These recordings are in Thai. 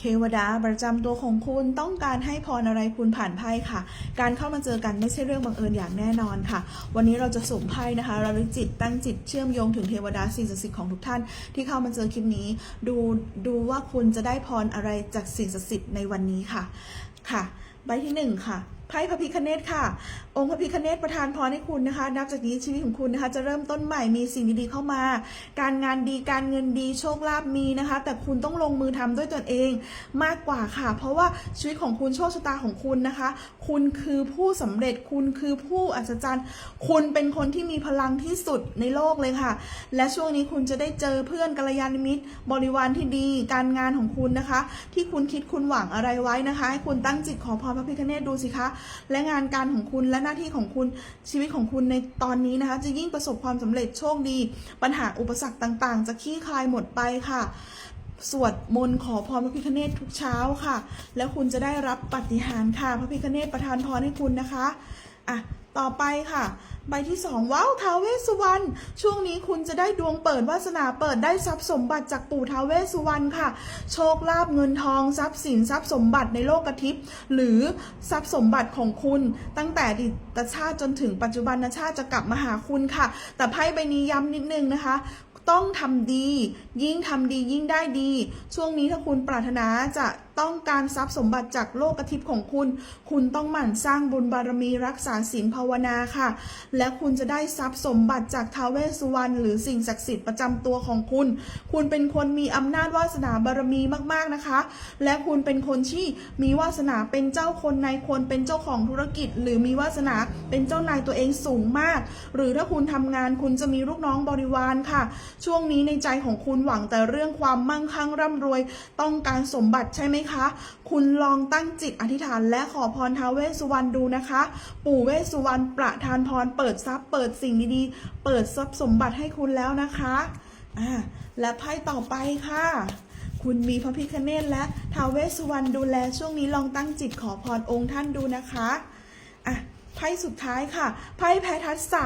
เทวดาประจำตัวของคุณต้องการให้พรอะไรคุณผ่านไพ่ค่ะ การเข้ามาเจอกันไม่ใช่เรื่องบังเอิญอย่างแน่นอนค่ะ วันนี้เราจะสุ่มไพ่นะคะเราลึกจิตตั้งจิตเชื่อมโยงถึงเทวดาสิ่งศักดิ์สิทธิ์ของทุกท่านที่เข้ามาเจอคลิปนี้ ดูดูว่าคุณจะได้พรอะไรจากสิ่งศักดิ์สิทธิ์ในวันนี้ค่ะค่ะ ใบที่หนึ่งค่ะ ไพ่พระพิคเนตค่ะ องค์พระพิคเนตประทานพรให้คุณนะคะ นับจากนี้ชีวิตของคุณนะคะ จะเริ่มต้นใหม่มีสิ่งดีๆเข้ามา การงานดีการเงินดีโชคลาภมีนะคะ แต่คุณต้องลงมือทำด้วยตนเองมากกว่าค่ะ เพราะว่าชีวิตของคุณโชคชะตาของคุณนะคะ คุณคือผู้สำเร็จคุณคือผู้อัศจรรย์ คุณเป็นคนที่มีพลังที่สุดในโลกเลยค่ะ และช่วงนี้คุณจะได้เจอเพื่อนกัลยาณมิตร บริวารที่ดี การงานของคุณนะคะ ที่คุณคิดคุณหวังอะไรไว้นะคะ ให้คุณตั้งจิตขอพรพระพิฆเนศดูสิคะและงานการของคุณและหน้าที่ของคุณชีวิตของคุณในตอนนี้นะคะ จะยิ่งประสบความสำเร็จโชคดี ปัญหาอุปสรรคต่างๆ จะคลี่คลายหมดไปค่ะสวดมนต์ขอพรพระพิฆเนศทุกเช้าค่ะ แล้วคุณจะได้รับปาฏิหารย์ค่ะ พระพิฆเนศประทานพรให้คุณนะคะ อะ ต่อไปค่ะ ใบที่สองว้าวท้าวเวสุวรรณช่วงนี้คุณจะได้ดวงเปิดวาสนาเปิดได้ทรัพย์สมบัติจากปู่ท้าวเวสุวรรณค่ะ โชคลาภเงินทองทรัพย์สินทรัพย์สมบัติในโลกทิพย์หรือทรัพย์สมบัติของคุณตั้งแต่อดีตชาติจนถึงปัจจุบันชาติจะกลับมาหาคุณค่ะ แต่ไพ่ใบนี้ย้ำนิดนึงนะคะต้องทำดี ยิ่งทำดียิ่งได้ดี ช่วงนี้ถ้าคุณปรารถนาจะต้องการทรัพย์สมบัติจากโลกทิพย์ของคุณ คุณต้องหมั่นสร้างบุญบารมีรักษาศีลภาวนาค่ะ และคุณจะได้ทรัพย์สมบัติจากท้าวเวสสุวรรณหรือสิ่งศักดิ์สิทธิ์ประจำตัวของคุณ คุณเป็นคนมีอำนาจวาสนาบารมีมากๆนะคะ และคุณเป็นคนที่มีวาสนาเป็นเจ้าคนนายคนเป็นเจ้าของธุรกิจ หรือมีวาสนาเป็นเจ้านายตัวเองสูงมาก หรือถ้าคุณทำงานคุณจะมีลูกน้องบริวารค่ะ ช่วงนี้ในใจของคุณหวังแต่เรื่องความมั่งคั่งร่ำรวย ต้องการสมบัติใช่ไหมคะ คุณลองตั้งจิตอธิษฐานและขอพรท้าวเวสสุวรรณดูนะคะ ปู่เวสสุวรรณประทานพรเปิดทรัพย์เปิดสิ่งดีๆ เปิดทรัพย์สมบัติให้คุณแล้วนะคะอ่าและไพ่ต่อไปค่ะคุณมีพระพิคเนตและท้าวเวสสุวรรณดูแลช่วงนี้ลองตั้งจิตขอพรองค์ท่านดูนะคะ ไพ่สุดท้ายค่ะ ไพ่แพทัสสะ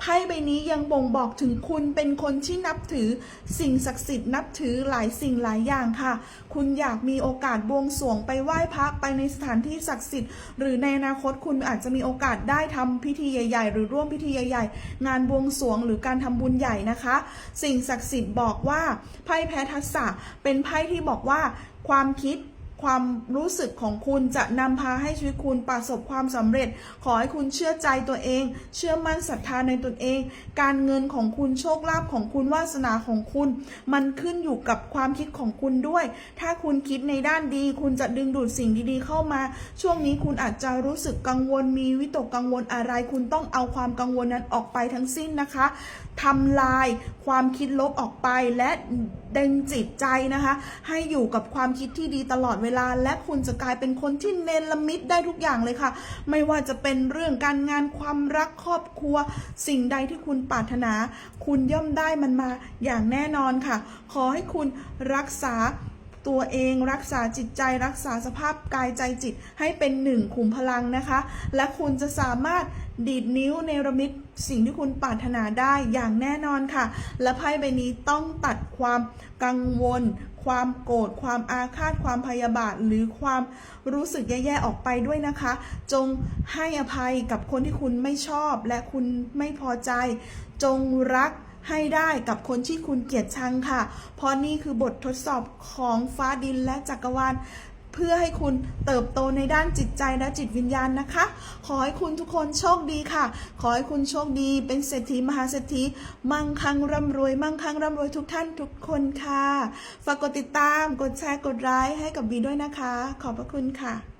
ไพ่ใบนี้ยังบ่งบอกถึงคุณเป็นคนที่นับถือ สิ่งศักดิ์สิทธิ์นับถือหลายสิ่งหลายอย่างค่ะ คุณอยากมีโอกาสบวงสรวงไปไหว้พระไปในสถานที่ศักดิ์สิทธิ์ หรือในอนาคตคุณอาจจะมีโอกาสได้ทำพิธีใหญ่ ๆ หรือร่วมพิธีใหญ่ ๆ งานบวงสรวงหรือการทำบุญใหญ่นะคะ สิ่งศักดิ์สิทธิ์บอกว่าไพ่แพทัสสะเป็นไพ่ที่บอกว่าความคิด ความรู้สึกของคุณจะนำพาให้ชีวิตคุณประสบความสำเร็จ ขอให้คุณเชื่อใจตัวเอง เชื่อมั่นศรัทธาในตนเอง การเงินของคุณโชคลาภของคุณวาสนาของคุณ มันขึ้นอยู่กับความคิดของคุณด้วย ถ้าคุณคิดในด้านดี คุณจะดึงดูดสิ่งดีๆเข้ามา ช่วงนี้คุณอาจจะรู้สึกกังวลมีวิตกกังวลอะไร คุณต้องเอาความกังวลนั้นออกไปทั้งสิ้นนะคะทำลายความคิดลบออกไปและ ดึงจิตใจนะคะ ให้อยู่กับความคิดที่ดีตลอดเวลา และคุณจะกลายเป็นคนที่เนรมิตได้ทุกอย่างเลยค่ะ ไม่ว่าจะเป็นเรื่องการงานความรักครอบครัว สิ่งใดที่คุณปรารถนา คุณย่อมได้มันมาอย่างแน่นอนค่ะ ขอให้คุณรักษา ตัวเองรักษาจิตใจรักษาสภาพกายใจจิตให้เป็นหนึ่งขุมพลังนะคะ และคุณจะสามารถดีดนิ้วเนรมิตสิ่งที่คุณปรารถนาได้อย่างแน่นอนค่ะ และไพ่ใบนี้ต้องตัดความกังวล ความโกรธความอาฆาตความพยาบาท หรือความรู้สึกแย่ๆออกไปด้วยนะคะ จงให้อภัยกับคนที่คุณไม่ชอบและคุณไม่พอใจ จงรัก ให้ได้กับคนที่คุณเกียดชังค่ะ เพราะนี่คือบททดสอบของฟ้าดินและจักรวาลเพื่อให้คุณเติบโตในด้านจิตใจและจิตวิญญาณนะคะ ขอให้คุณทุกคนโชคดีค่ะ ขอให้คุณโชคดีเป็นเศรษฐีมหาเศรษฐีมั่งคั่งร่ำรวย มั่งคั่งร่ำรวยทุกท่านทุกคนค่ะ ฝากกดติดตาม กดแชร์ กดไลค์ให้กับบีด้วยนะคะ ขอบพระคุณค่ะ